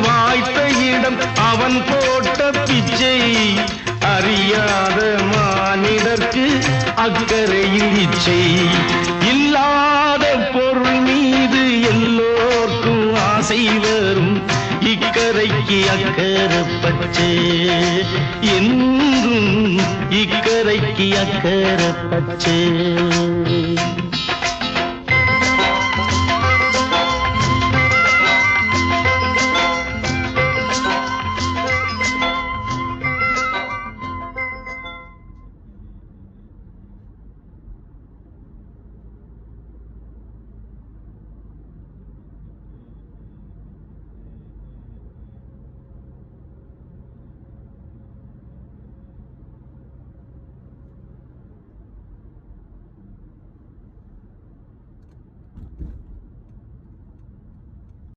வாய்த்த இடம் அவன் போட்ட பிச்சை. அறியாத மானிடர்க்கு அக்கறையில் இச்சை. இல்லாத பொருள் மீது எல்லோர்க்கும் ஆசை வரும். இக்கரைக்கு அக்கறை பச்சை என்றும் இக்கரைக்கு அக்கறை பச்சை